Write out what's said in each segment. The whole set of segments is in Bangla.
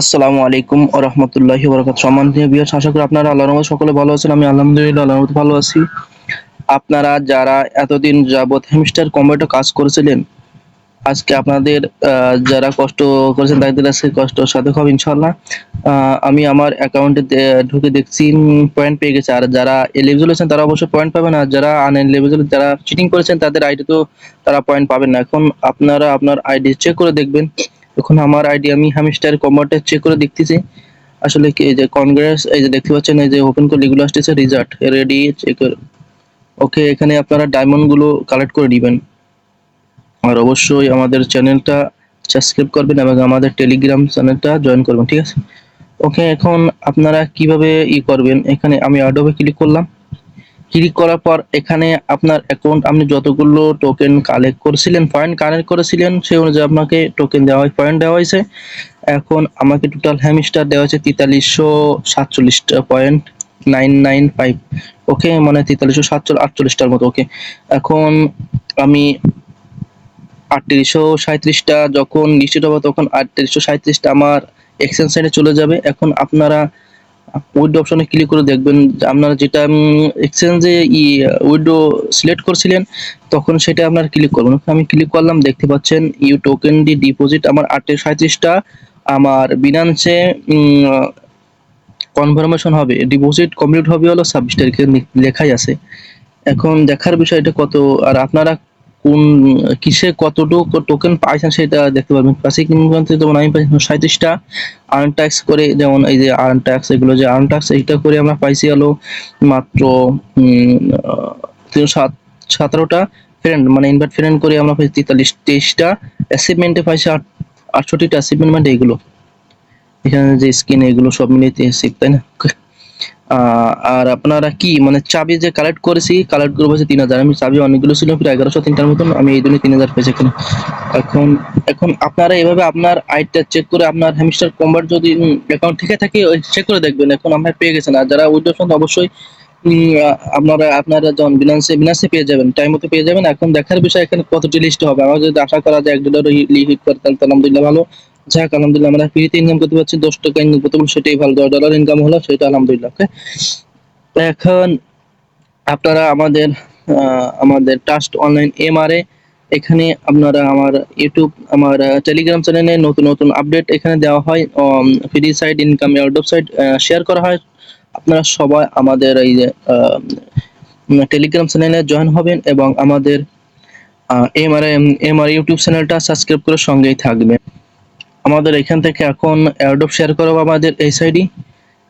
আসসালামু আলাইকুম রহমতুল্লাহি বরকাত সম্মানীয় বিয়ার আশা করি আপনারা আল্লাহর সকলে ভালো আছেন। আমি আলহামদুলিল্লাহ, আল্লাহর ভালো আছি। আপনারা যারা এতদিন যাবত হেমস্টার কম্পিউটার কাজ করেছিলেন, আজকে আপনাদের যারা কষ্ট করেছেন, তাদের আজকে কষ্ট সাথে হবে ইনশাল্লাহ আমি আমার অ্যাকাউন্টে ঢুকে দেখছি পয়েন্ট পেয়ে গেছে। আর যারা এলিজিবল আছেন, তারা অবশ্যই পয়েন্ট পাবেন। আর যারা আনএলিজিবল যারা চিটিং করেছেন, তাদের আইডি তো তারা পয়েন্ট পাবেন না। এখন আপনারা আপনার আইডি চেক করে দেখবেন। এখন আমার আইডি আমি হামিস্টার কম্পিউটার চেক করে দেখতেছি। আসলে কি এই যে কংগ্রেস এই যে দেখতে পাচ্ছেন, এই যে ওপেন করে লিগুলো আসতেছে রিজাল্ট রেডি চেক ওকে এখানে আপনারা ডায়মন্ডগুলো কালেক্ট করে দিবেন। আর অবশ্যই আমাদের চ্যানেলটা সাবস্ক্রাইব করবেন এবং আমাদের টেলিগ্রাম চ্যানেলটা জয়েন করবেন, ঠিক আছে? ওকে এখন আপনারা কীভাবে ই করবেন? এখানে আমি অ্যাডোবে ক্লিক করলাম। ক্লিক করার পর এখানে আপনার অ্যাকাউন্ট আপনি যতগুলো টোকেন কালেক্ট করেছিলেন পয়েন্ট কালেক্ট করেছিলেন সেই অনুযায়ী আপনাকে টোকেন দেওয়া হয় পয়েন্ট দেওয়া হয়েছে। এখন আমাকে টোটাল হ্যামিস্টার দেওয়া হয়েছে তেতাল্লিশশো সাতচল্লিশটা point nine nine five okay মানে তেতাল্লিশশো সাতচল্লিশ, আটচল্লিশটার মতো ওকে এখন আমি আটত্রিশশো সাঁত্রিশটা যখন নিশ্চিত হব তখন আটত্রিশশো সাঁত্রিশটা আমার এক্সচেঞ্জ সাইডে চলে যাবে। এখন আপনারা উইডো অপশনে ক্লিক করে দেখবেন, আপনারা যেটা এক্সচেঞ্জে ই উইডো সিলেক্ট করছিলেন, তখন সেটা আপনারা ক্লিক করবেন। আমি ক্লিক করলাম, দেখতে পাচ্ছেন ইউ টোকেন ডি ডিপোজিট আমার আটত্রিশ সাঁত্রিশটা আমার বিনান্সে কনফার্মেশন হবে ডিপোজিট কমপ্লিট হবে হলো ছাব্বিশ তারিখে লেখাই আছে। এখন দেখার বিষয় এটা কত, আর আপনারা কোন, কিসে কতটুকু টোকেন পাইছেন সেটা দেখতে পারবেন। পাশে কিন্তু যেমন আমি পাইছি সাঁত্রিশটা আর্ন ট্যাক্স করে যেমন এই যে আর্ন ট্যাক্স এগুলো যে আর্ন ট্যাক্স এইটা করে আমরা পাইছি হলো মাত্র সাত, সতেরোটা ফ্রেন্ড মানে ইনভাইট ফ্রেন্ড করে আমরা পাইছি তেতাল্লিশ, তেইশটা। অ্যাচিভমেন্টে পাইছি আট, আটষট্টিটা অ্যাচিভমেন্ট মানে এইগুলো এখানে যে স্কিন এগুলো সব মিলিয়ে তাই না? আর আপনারা কি মানে চাবি যে কালেক্ট করেছি কালেক্ট করে বসে তিন হাজার। আমি চাবি অনেকগুলো ছিল প্রায় এগারোশো তিনটার মতন। আমি এই জন্য তিন হাজার পেয়েছি এখানে। এখন এখন আপনারা এভাবে আপনার আইটা চেক করে আপনার হ্যামস্টার কম্বার যদি অ্যাকাউন্ট থেকে থাকে চেক করে দেখবেন। এখন আপনার পেয়ে গেছেন। আর যারা উইডো অবশ্যই উম, আপনারা আপনারা যখন বিনান্সে বিনান্সে পেয়ে যাবেন টাইম মতো পেয়ে যাবেন। এখন দেখার বিষয় এখানে কতটি লিস্ট হবে? আমার যদি আশা করা যায় এক ডলার হিট করে তাহলে আলহামদুলিল্লাহ ভালো। যাক, আলহামদুলিল্লাহ, আমরা ফ্রিতে ইনকাম করতে পারছি, দশ টাকা ইনকাম করতে পারছি, সেটাই ভালো। দশ ডলার ইনকাম হলো, সেটা আলহামদুলিল্লাহ ওকে এখন আপনারা আমাদের আমাদের টাস্ট অনলাইন এমআরএ এখানে আপনারা আমার ইউটিউব আমার টেলিগ্রাম চ্যানেলে নতুন নতুন আপডেট এখানে দেওয়া হয় free side income airdrop site share করা হয়। আপনারা সবাই আমাদের এই টেলিগ্রাম চ্যানেলে জয়েন হবেন এবং আমাদের এমআর এমআর ইউটিউব চ্যানেলটা সাবস্ক্রাইব করে সঙ্গেই থাকবেন। আমাদের এখান থেকে এখন অ্যাডপ শেয়ার করা আমাদের এই সাইডে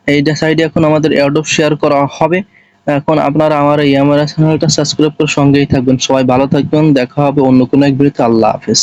এইটা সাইডে এখন আমাদের অ্যাডপ শেয়ার করা হবে। এখন আপনারা আমার এই আমার চ্যানেলটা সাবস্ক্রাইব করে সঙ্গেই থাকবেন। সবাই ভালো থাকবেন। দেখা হবে অন্য কোনো এক ভিডিওতে আল্লাহ হাফেজ।